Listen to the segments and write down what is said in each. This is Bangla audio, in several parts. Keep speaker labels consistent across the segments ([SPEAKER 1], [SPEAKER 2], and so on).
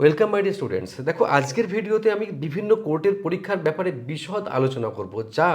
[SPEAKER 1] ওয়েলকাম মাই ডিয়ার স্টুডেন্টস দেখো, আজকের ভিডিওতে আমি বিভিন্ন কোর্টের পরীক্ষার ব্যাপারে বিশদ আলোচনা করব, যা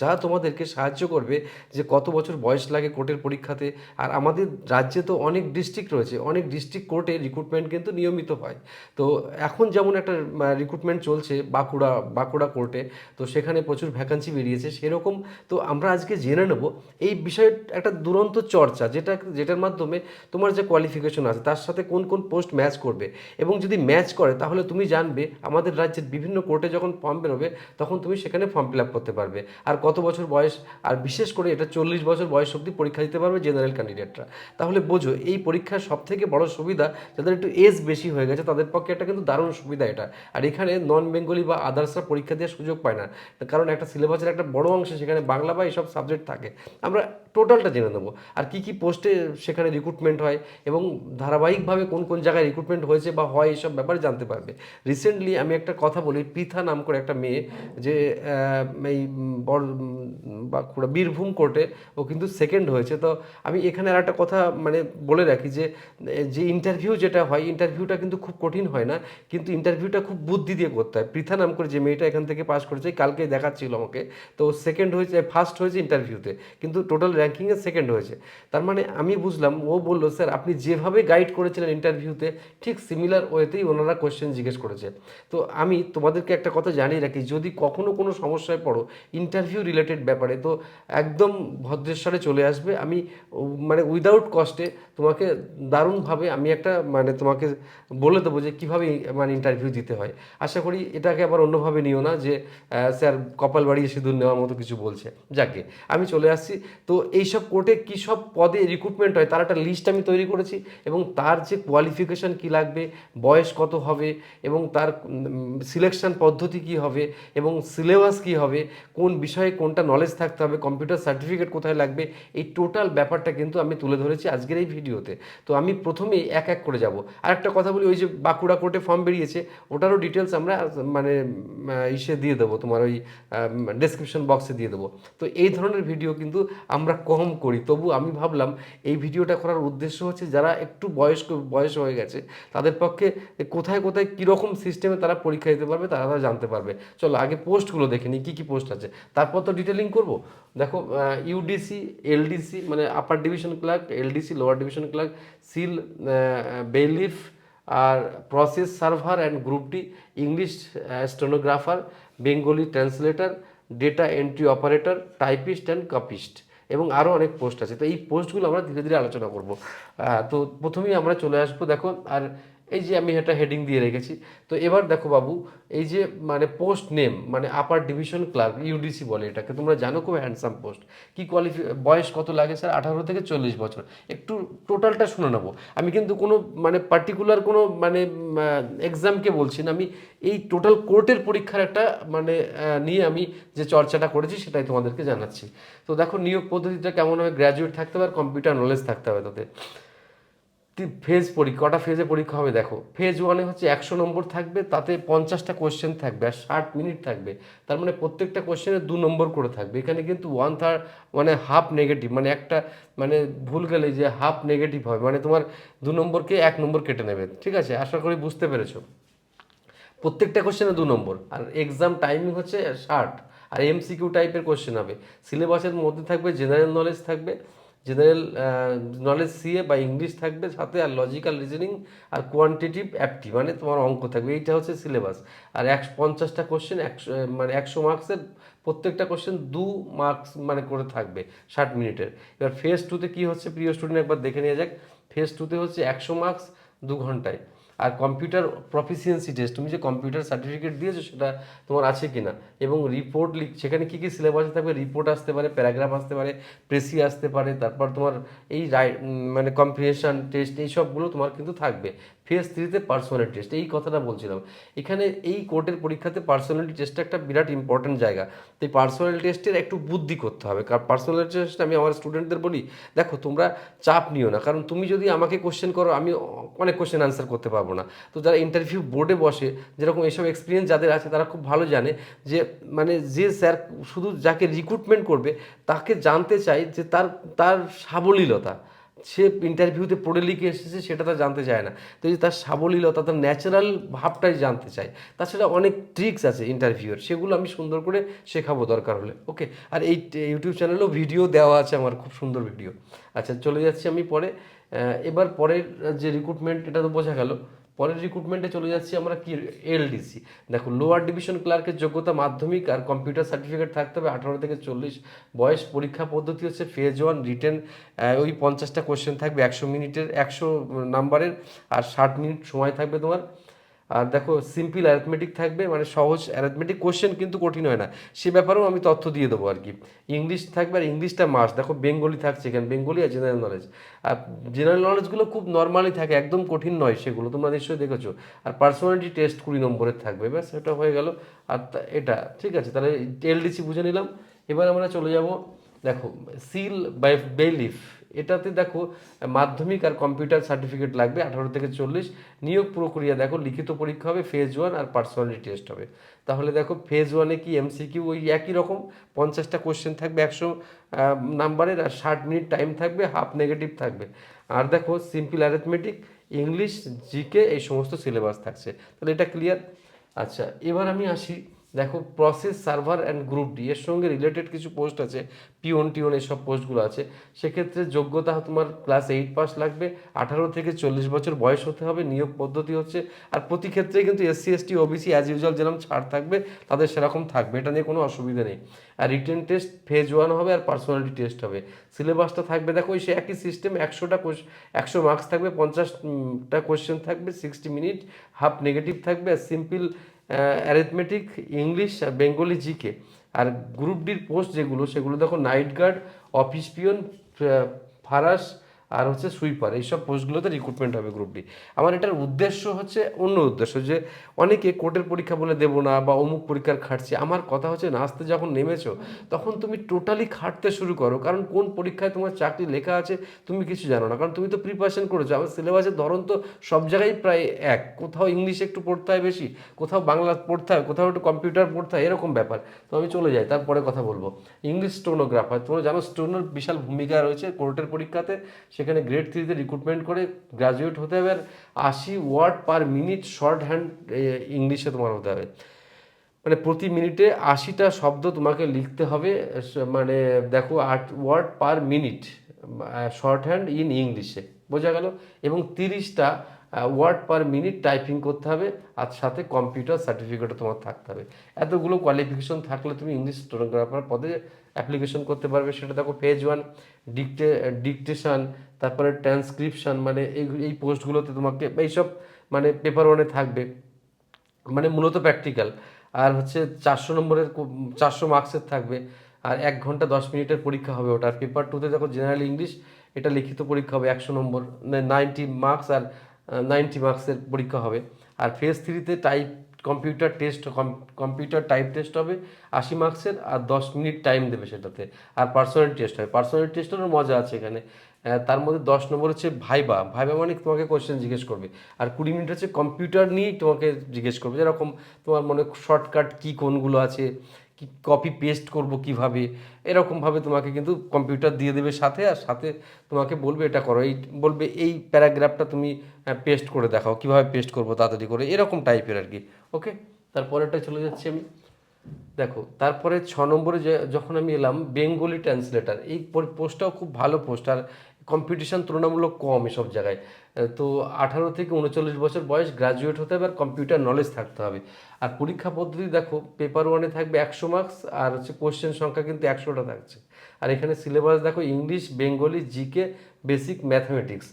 [SPEAKER 1] যা তোমাদেরকে সাহায্য করবে যে কত বছর বয়স লাগে কোর্টের পরীক্ষাতে। আর আমাদের রাজ্যে তো অনেক ডিস্ট্রিক্ট রয়েছে, অনেক ডিস্ট্রিক্ট কোর্টে রিক্রুটমেন্ট কিন্তু নিয়মিত হয়। তো এখন যেমন একটা রিক্রুটমেন্ট চলছে বাঁকুড়া বাঁকুড়া কোর্টে তো সেখানে প্রচুর ভ্যাকান্সি বেরিয়েছে, সেরকম তো আমরা আজকে জেনে নেব। এই বিষয়ে একটা দুরন্ত চর্চা, যেটা, যেটার মাধ্যমে তোমার যে কোয়ালিফিকেশন আছে, তার সাথে কোন কোন পোস্ট ম্যাচ করবে। এবং যদি ম্যাচ করে, তাহলে তুমি জানবে আমাদের রাজ্যের বিভিন্ন কোর্টে যখন ফর্ম বেরোবে তখন তুমি সেখানে ফর্ম ফিল আপ করতে পারবে। আর কত বছর বয়স, আর বিশেষ করে এটা চল্লিশ বছর বয়স অবধি পরীক্ষা দিতে পারবে জেনারেল ক্যান্ডিডেটরা তাহলে বোঝো, এই পরীক্ষার সব থেকে বড় সুবিধা যাদের একটু এজ বেশি হয়ে গেছে, তাদের পক্ষে এটা কিন্তু দারুণ সুবিধা এটা। আর এখানে নন বেঙ্গলি বা আদার্সরা পরীক্ষা দেওয়ার সুযোগ পায় না। কারণ একটা সিলেবাসের একটা বড় অংশ সেখানে বাংলা বা এইসব সাবজেক্ট থাকে। আমরা টোটালটা জেনে নেব। আর কি কি পোস্টে সেখানে রিক্রুটমেন্ট হয় এবং ধারাবাহিকভাবে কোন কোন জায়গায় রিক্রুটমেন্ট হয়েছে বা হয় এইসব ব্যাপারে জানতে পারবে। রিসেন্টলি আমি একটা কথা বলি, পৃথা নাম করে একটা মেয়ে যে এই বড় বাঁকুড়া বীরভূম কোর্টে ও কিন্তু সেকেন্ড হয়েছে। তো আমি এখানে আর একটা কথা মানে বলে রাখি যে যে ইন্টারভিউ যেটা হয় ইন্টারভিউটা কিন্তু খুব কঠিন হয় না, কিন্তু ইন্টারভিউটা খুব বুদ্ধি দিয়ে করতে হয়। পৃথা নাম করে যে মেয়েটা এখান থেকে পাস করেছে কালকে দেখাচ্ছিল আমাকে। তো সেকেন্ড হয়েছে ফার্স্ট হয়েছে ইন্টারভিউতে কিন্তু টোটাল র্যাঙ্কিংয়ে সেকেন্ড হয়েছে। তার মানে আমি বুঝলাম, ও বলল, স্যার, আপনি যেভাবে গাইড করেছিলেন ইন্টারভিউতে ঠিক সিমিলার ওয়েতেই ওনারা কোয়েশ্চেন জিজ্ঞেস করেছে। তো আমি তোমাদেরকে একটা কথা জানিয়ে রাখি, যদি কখনো কোনো সমস্যায় পড়ো ইন্টারভিউ রিলেটেড ব্যাপারে, তো একদম ভদ্রেশ্বরে চলে আসবে। আমি মানে উইদাউট কস্টে তোমাকে দারুণভাবে আমি একটা মানে তোমাকে বলে দেবো যে কীভাবে মানে ইন্টারভিউ দিতে হয়। আশা করি এটাকে আবার অন্যভাবে নিও না যে স্যার কপাল বাড়িয়ে সিঁদুর নেওয়ার মতো কিছু বলছে। যাকে, আমি চলে আসছি। তো এইসব কোর্টে কী সব পদে রিক্রুটমেন্ট হয়, তার একটা লিস্ট আমি তৈরি করেছি এবং তার যে কোয়ালিফিকেশন কী লাগবে, বয়স কত হবে এবং তার সিলেকশন পদ্ধতি কি হবে এবং সিলেবাস কি হবে, কোন বিষয়ে কোনটা নলেজ থাকতে হবে কম্পিউটার সার্টিফিকেট কোথায় লাগবে, এই টোটাল ব্যাপারটা কিন্তু আমি তুলে ধরেছি আজকের এই ভিডিওতে। তো আমি প্রথমেই এক এক করে যাব। আর একটা কথা বলি, ওই যে বাঁকুড়া কোর্টে ফর্ম বেরিয়েছে, ওটারও ডিটেলস আমরা মানে ইসে দিয়ে দেবো, তোমার ওই ডেসক্রিপশন বক্সে দিয়ে দেবো। তো এই ধরনের ভিডিও কিন্তু আমরা কম করি। তবু আমি ভাবলাম, এই ভিডিওটা করার উদ্দেশ্য হচ্ছে যারা একটু বয়স্ক, বয়স হয়ে গেছে, তাদের পক্ষে কোথায় কোথায় কীরকম সিস্টেমে তারা পরীক্ষা দিতে পারবে, তারা তারা জানতে পারবে। চলো আগে পোস্টগুলো দেখে নিই, কী কী পোস্ট আছে। তারপর তো ডিটেলিং করব। দেখো ইউডিসি এলডিসি মানে upper division clerk LDC lower division clerk seal bailiff R process server and group D English stenographer Bengali translator data entry operator typist and copyist এবং আরও অনেক পোস্ট আছে। তো এই পোস্টগুলো আমরা ধীরে ধীরে আলোচনা করব। তো প্রথমেই আমরা চলে আসব। দেখো, আর এই যে আমি এটা হেডিং দিয়ে রেখেছি। তো এবার দেখো বাবু, এই যে মানে পোস্ট নেম মানে আপার ডিভিশন ক্লার্ক ইউডিসি বলে এটাকে, তোমরা জানো খুব হ্যান্ডসাম পোস্ট কি কোয়ালিফি বয়স কত লাগে স্যার আঠারো থেকে চল্লিশ বছর। একটু টোটালটা শুনে নেব। আমি কিন্তু কোনো মানে পার্টিকুলার কোনো মানে এক্সামকে বলছি না। আমি এই টোটাল কোর্টের পরীক্ষার একটা মানে নিয়ে আমি যে চর্চাটা করেছি সেটাই তোমাদেরকে জানাচ্ছি। তো দেখো নিয়োগ পদ্ধতিটা কেমন হবে? গ্র্যাজুয়েট থাকতে হবে আর কম্পিউটার নলেজ থাকতে হবে তাদের ফেজ পরীক্ষা, কটা ফেজে পরীক্ষা হবে দেখো। ফেজ ওয়ানে হচ্ছে একশো নম্বর থাকবে, তাতে পঞ্চাশটা কোশ্চেন থাকবে আর ষাট মিনিট থাকবে। তার মানে প্রত্যেকটা কোশ্চেনে দু নম্বর করে থাকবে। এখানে কিন্তু ওয়ান থার্ড মানে হাফ নেগেটিভ মানে একটা মানে ভুল গেলে যে হাফ নেগেটিভ হবে মানে তোমার দু নম্বরকে এক নম্বর কেটে নেবে। ঠিক আছে? আশা করি বুঝতে পেরেছ। প্রত্যেকটা কোশ্চেনে দু নম্বর। আর এক্সাম টাইমিং হচ্ছে ষাট। আর এমসিকিউ টাইপের কোশ্চেন হবে। সিলেবাসের মধ্যে থাকবে জেনারেল নলেজ থাকবে। জেনারেল নলেজ সিএ বা ইংলিশ থাকবে, সাথে আর লজিক্যাল রিজনিং আর কোয়ান্টিটিভ অ্যাপটি মানে তোমার অঙ্ক থাকবে, এইটা হচ্ছে সিলেবাস আর একশো, পঞ্চাশটা কোশ্চেন একশো মানে একশো মার্কসের প্রত্যেকটা কোশ্চেন দু মার্কস মানে করে থাকবে, ষাট মিনিটের। এবার ফেজ টুতে কী হচ্ছে, প্রিয় স্টুডেন্ট একবার দেখে নিয়ে যাক। ফেজ টুতে হচ্ছে একশো মার্কস দু ঘন্টায়। আর কম্পিউটার প্রফিসিয়েন্সি টেস্ট তুমি যে কম্পিউটার সার্টিফিকেট দিয়েছ সেটা তোমার আছে কি না এবং রিপোর্ট লিখ সেখানে কী কী সিলেবাস থাকবে? রিপোর্ট আসতে পারে প্যারাগ্রাফ আসতে পারে প্রেসি আসতে পারে, তারপর তোমার এই রাই- মানে কম্পিটিশান টেস্ট এই সবগুলো তোমার কিন্তু থাকবে। ফেজ থ্রিতে পার্সোনালিটি টেস্ট এই কথাটা বলছিলাম। এখানে এই কোর্টের পরীক্ষাতে পার্সোনালিটি টেস্টটা একটা বিরাট ইম্পর্টেন্ট জায়গা। তো এই পার্সোনাল টেস্টের একটু বুদ্ধি করতে হবে। কারণ পার্সোনাল টেস্ট আমি আমার স্টুডেন্টদের বলি, দেখো, তোমরা চাপ নিও না। কারণ তুমি যদি আমাকে কোশ্চেন করো, আমি অনেক কোশ্চেন আনসার করতে পারব না। তো যারা ইন্টারভিউ বোর্ডে বসে, যেরকম এসব এক্সপিরিয়েন্স যাদের আছে, তারা খুব ভালো জানে যে মানে যে স্যার শুধু যাকে রিক্রুটমেন্ট করবে, তাকে জানতে চাই যে তার তার সাবলীলতা। সে ইন্টারভিউতে পড়ে লিখে এসেছে, সেটা তার জানতে চায় না। তো এই তার সাবলীলতা, তার ন্যাচারাল ভাবটাই জানতে চায়। তাছাড়া অনেক ট্রিক্স আছে ইন্টারভিউয়ের সেগুলো আমি সুন্দর করে শেখাবো দরকার হলে। ওকে আর এই ইউটিউব চ্যানেলেও ভিডিও দেওয়া আছে আমার, খুব সুন্দর ভিডিও আচ্ছা চলে যাচ্ছি আমি পরে। এবার পরের যে রিক্রুটমেন্ট এটা তো বোঝা গেল। পরের রিক্রুটমেন্টে চলে যাচ্ছি আমরা কি এলডিসি দেখো লোয়ার ডিভিশন ক্লার্কের যোগ্যতা মাধ্যমিক আর কম্পিউটার সার্টিফিকেট থাকতে হবে, আঠারো থেকে চল্লিশ বয়স। পরীক্ষা পদ্ধতি হচ্ছে ফেজ ওয়ান রিটেন ওই পঞ্চাশটা কোয়েশ্চেন থাকবে, একশো মিনিটের একশো নাম্বারের আর ষাট মিনিট সময় থাকবে তোমার। আর দেখো সিম্পল অ্যারিথমেটিক থাকবে মানে সহজ অ্যারিথমেটিক কোশ্চেন কিন্তু কঠিন হয় না। সে ব্যাপারেও আমি তথ্য দিয়ে দেবো আর কি। ইংলিশ থাকবে আর ইংলিশটা মাস দেখো বেঙ্গলি থাকছে এখানে। বেঙ্গলি আর জেনারেল নলেজ আর জেনারেল নলেজগুলো খুব নর্মালি থাকে, একদম কঠিন নয় সেগুলো। তোমরা নিশ্চয়ই দেখেছ। আর পার্সোনালিটি টেস্ট কুড়ি নম্বরের থাকবে। ব্যাস, এটা হয়ে গেল। আর এটা, ঠিক আছে? তাহলে এলডিসি বুঝে নিলাম। এবার আমরা চলে যাব, দেখো সিল বাই বেলিফ এটাতে দেখো, মাধ্যমিক আর কম্পিউটার সার্টিফিকেট লাগবে, আঠারো থেকে চল্লিশ। নিয়োগ প্রক্রিয়া দেখো, লিখিত পরীক্ষা হবে ফেজ ওয়ান আর পার্সোনালিটি টেস্ট হবে। তাহলে দেখো ফেজ ওয়ানে কি এমসিকিউ ওই একই রকম? পঞ্চাশটা কোশ্চেন থাকবে একশো নাম্বারের আর ষাট মিনিট টাইম থাকবে হাফ নেগেটিভ থাকবে। আর দেখো সিম্পল অ্যারিথমেটিক ইংলিশ জিকে এই সমস্ত সিলেবাস থাকছে। তাহলে এটা ক্লিয়ার আচ্ছা এবার আমি আসি দেখো process server and group D এর সঙ্গে রিলেটেড কিছু পোস্ট আছে পিওন টিওন এইসব পোস্টগুলো আছে। সেক্ষেত্রে যোগ্যতা তোমার ক্লাস এইট পাস লাগবে, আঠারো থেকে চল্লিশ বছর বয়স হতে হবে, নিয়োগ পদ্ধতি হচ্ছে, আর প্রতি ক্ষেত্রে কিন্তু SC ST OBC as usual যেরকম ছাড় থাকবে, তাদের সেরকম থাকবে, এটা নিয়ে কোনো অসুবিধা নেই। আর রিটেন টেস্ট ফেজ ওয়ান হবে, আর পার্সোনালিটি টেস্ট হবে। সিলেবাসটা থাকবে, দেখো, ওই সে একই সিস্টেম একশোটা কোশ একশো মার্কস থাকবে, পঞ্চাশটা কোশ্চেন থাকবে সিক্সটি মিনিট হাফ নেগেটিভ থাকবে, আর সিম্পল অ্যারিথমেটিক ইংলিশ আর বেঙ্গলি জিকে আর গ্রুপ ডির পোস্ট যেগুলো, সেগুলো দেখো নাইট গার্ড অফিস পিয়ন ফারাস আর হচ্ছে সুইপার এইসব পোস্টগুলোতে রিক্রুটমেন্ট হবে গ্রুপ ডি আমার এটার উদ্দেশ্য হচ্ছে অন্য উদ্দেশ্য যে, অনেকে কোর্টের পরীক্ষা বলে দেবো না বা অমুক পরীক্ষার খাটছি। আমার কথা হচ্ছে নাচতে যখন নেমেছো, তখন তুমি টোটালি খাটতে শুরু করো। কারণ কোন পরীক্ষায় তোমার চাকরি লেখা আছে, তুমি কিছু জানো না। কারণ তুমি তো প্রিপারেশন করেছ। আমার সিলেবাসের ধরন তো সব জায়গায় প্রায় এক। কোথাও ইংলিশ একটু পড়তে হয় বেশি, কোথাও বাংলা পড়তে হয়, কোথাও একটু কম্পিউটার পড়তে হয়, এরকম ব্যাপার। তো আমি চলে যাই, তারপরে কথা বলব। ইংলিশ স্টোনোগ্রাফার তোমরা জানো স্টোনের বিশাল ভূমিকা রয়েছে কোর্টের পরীক্ষাতে। সেখানে গ্রেড থ্রিতে রিক্রুটমেন্ট করে গ্রাজুয়েট হতে হবে আর আশি word per minute shorthand ইংলিশে তোমার হতে হবে। মানে প্রতি মিনিটে আশিটা শব্দ তোমাকে লিখতে হবে মানে দেখো আট word per minute shorthand in ইংলিশে বোঝা গেল? এবং তিরিশটা ওয়ার্ড পার মিনিট টাইপিং করতে হবে, আর সাথে কম্পিউটার সার্টিফিকেটও তোমার থাকতে হবে। এতগুলো কোয়ালিফিকেশন থাকলে তুমি ইংলিশ স্টোনোগ্রাফার পদে অ্যাপ্লিকেশন করতে পারবে, সেটা দেখো পেজ ওয়ান ডিকটে ডিকটেশন তারপরে ট্রান্সক্রিপশন মানে এই এই পোস্টগুলোতে তোমাকে এইসব মানে পেপার ওয়ানে থাকবে। মানে মূলত প্র্যাকটিক্যাল আর হচ্ছে চারশো নম্বরের চারশো মার্কসের থাকবে। আর এক ঘণ্টা দশ মিনিটের পরীক্ষা হবে ওটা। আর পেপার টুতে দেখো জেনারেল ইংলিশ এটা লিখিত পরীক্ষা হবে একশো নম্বর নাইনটি মার্কস আর নাইনটি মার্কসের পরীক্ষা হবে। আর ফেজ থ্রিতে type computer test computer type test হবে, আশি মার্কসের আর দশ মিনিট টাইম দেবে সেটাতে। আর পার্সোনালিটি টেস্ট হবে পার্সোনালিটি টেস্টেরও মজা আছে এখানে। তার মধ্যে দশ নম্বর হচ্ছে ভাইবা। ভাইবা মানে তোমাকে কোয়েশ্চেন জিজ্ঞেস করবে। আর কুড়ি মিনিট হচ্ছে কম্পিউটার নিয়েই তোমাকে জিজ্ঞেস করবে। যেরকম তোমার মনে শর্টকাট কী কোনগুলো আছে, কি কপি পেস্ট করব কীভাবে এরকমভাবে তোমাকে কিন্তু কম্পিউটার দিয়ে দেবে সাথে। আর সাথে তোমাকে বলবে, এটা করো। এই বলবে, এই প্যারাগ্রাফটা তুমি পেস্ট করে দেখাও। কীভাবে পেস্ট করব তাড়াতাড়ি করে? এরকম টাইপের আর কি। ওকে? তারপরেরটা চলে যাচ্ছি আমি। দেখো, তারপরে ছ নম্বরে যখন আমি এলাম, বেঙ্গলি ট্রান্সলেটার, এই পোস্টটাও খুব ভালো পোস্ট, আর কম্পিটিশান তুলনামূলক কম এসব জায়গায়। তো আঠারো থেকে উনচল্লিশ বছর বয়স, গ্রাজুয়েট হতে হবে আর কম্পিউটার নলেজ থাকতে হবে। আর পরীক্ষা পদ্ধতি দেখো, পেপার ওয়ানে থাকবে একশো মার্কস, আর হচ্ছে কোশ্চেন সংখ্যা কিন্তু একশোটা থাকছে। আর এখানে সিলেবাস দেখো, English, Bengali, GK, basic mathematics.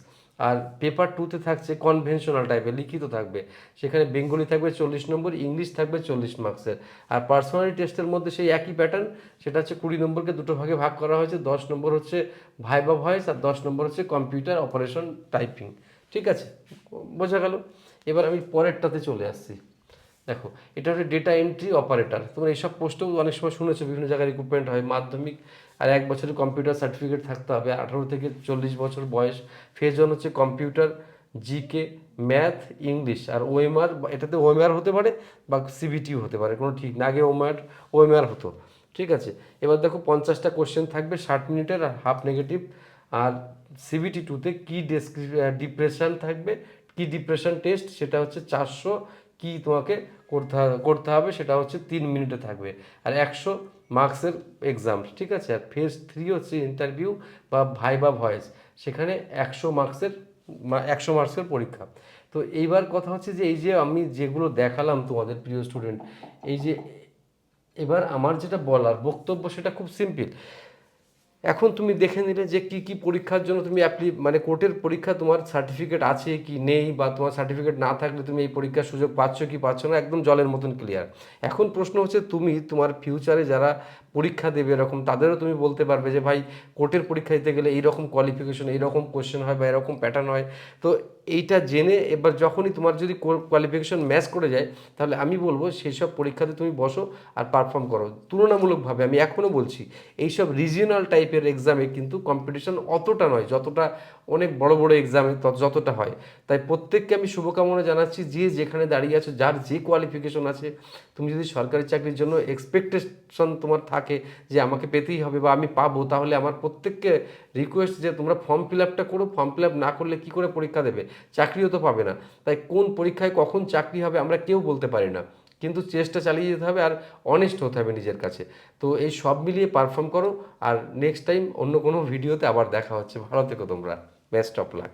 [SPEAKER 1] আর পেপার টুতে থাকছে কনভেনশনাল টাইপের লিখিত থাকবে। সেখানে বেঙ্গলি থাকবে চল্লিশ নম্বর, ইংলিশ থাকবে চল্লিশ মার্কসের আর পার্সোনালি টেস্টের মধ্যে সেই একই প্যাটার্ন সেটা হচ্ছে কুড়ি নম্বরকে দুটো ভাগে ভাগ করা হয়েছে। দশ নম্বর হচ্ছে ভাইবা ভয়েস আর দশ নম্বর হচ্ছে কম্পিউটার অপারেশন টাইপিং ঠিক আছে? বোঝা গেল? এবার আমি পরেরটাতে চলে আসছি। দেখো, এটা হচ্ছে ডেটা এন্ট্রি অপারেটর তোমরা এইসব পোস্টেও অনেক সময় শুনেছো, বিভিন্ন জায়গায় রিক্রুটমেন্ট হয়, মাধ্যমিক আর এক বছরের কম্পিউটার সার্টিফিকেট থাকতে হবে। আঠারো থেকে চল্লিশ বছর বয়স। ফেজ ওয়ান হচ্ছে কম্পিউটার জিকে ম্যাথ ইংলিশ আর ওএমআর এটাতে ওএমআর হতে পারে বা সিবিটিও হতে পারে, কোনো ঠিক না। আগে ওএমআর ওএমআর হতো। ঠিক আছে? এবার দেখো পঞ্চাশটা কোশ্চেন থাকবে, ষাট মিনিটের আর হাফ নেগেটিভ আর সিবিটি টুতে কি ডিপ্রেশন থাকবে, কি ডিপ্রেশন টেস্ট সেটা হচ্ছে চারশো কি তোমাকে করতে করতে হবে সেটা হচ্ছে তিন মিনিটে থাকবে। আর একশো মার্কসের এক্সাম ঠিক আছে? আর ফেজ থ্রি হচ্ছে ইন্টারভিউ বা ভাইবা ভয়েস সেখানে একশো মার্কসের একশো মার্কসের পরীক্ষা। তো এইবার কথা হচ্ছে যে এই যে আমি যেগুলো দেখালাম তোমাদের প্রিয় স্টুডেন্ট এই যে এবার আমার যেটা বলার বক্তব্য সেটা খুব সিম্পল এখন তুমি দেখে নিলে যে কি কি পরীক্ষার জন্য তুমি অ্যাপ্লি মানে কোর্টের পরীক্ষা তোমার সার্টিফিকেট আছে কি নেই বা তোমার সার্টিফিকেট না থাকলে তুমি এই পরীক্ষার সুযোগ পাচ্ছ কি পাচ্ছ না, একদম জলের মতন ক্লিয়ার এখন প্রশ্ন হচ্ছে তুমি, তোমার ফিউচারে যারা পরীক্ষা দেবে এরকম, তাদেরও তুমি বলতে পারবে যে ভাই, কোর্টের পরীক্ষা দিতে গেলে এইরকম কোয়ালিফিকেশন এইরকম কোয়েশ্চেন হয় বা এরকম প্যাটার্ন হয়। তো এইটা জেনে এবার যখনই তোমার যদি কোয়ালিফিকেশন ম্যাচ করে যায়, তাহলে আমি বলব সেই সব পরীক্ষাতে তুমি বসো আর পারফর্ম করো। তুলনামূলকভাবে আমি এখনও বলছি, এইসব রিজিওনাল টাইপের এক্সামে কিন্তু কম্পিটিশন অতটা নয়, যতটা অনেক বড় বড় এক্সামে যতটা হয়। তাই প্রত্যেককে আমি শুভকামনা জানাচ্ছি, যে যেখানে দাঁড়িয়ে আছো, যার যে কোয়ালিফিকেশন আছে, তুমি যদি সরকারি চাকরির জন্য এক্সপেকটেশন তোমার থাকে যে আমাকে পেতেই হবে বা আমি পাবো, তাহলে আমার প্রত্যেককে রিকোয়েস্ট যে তোমরা ফর্ম ফিল আপটা করো। ফর্ম ফিল আপ না করলে কী করে পরীক্ষা দেবে? চাকরিও তো পাবে না। তাই কোন পরীক্ষায় কখন চাকরি হবে আমরা কেউ বলতে পারি না। কিন্তু চেষ্টা চালিয়ে যেতে হবে আর অনেস্ট হতে হবে নিজের কাছে। তো এই সব মিলিয়ে পারফর্ম করো আর নেক্সট টাইম অন্য কোনো ভিডিওতে আবার দেখা হচ্ছে। ভালো থেকো তোমরা। Best of luck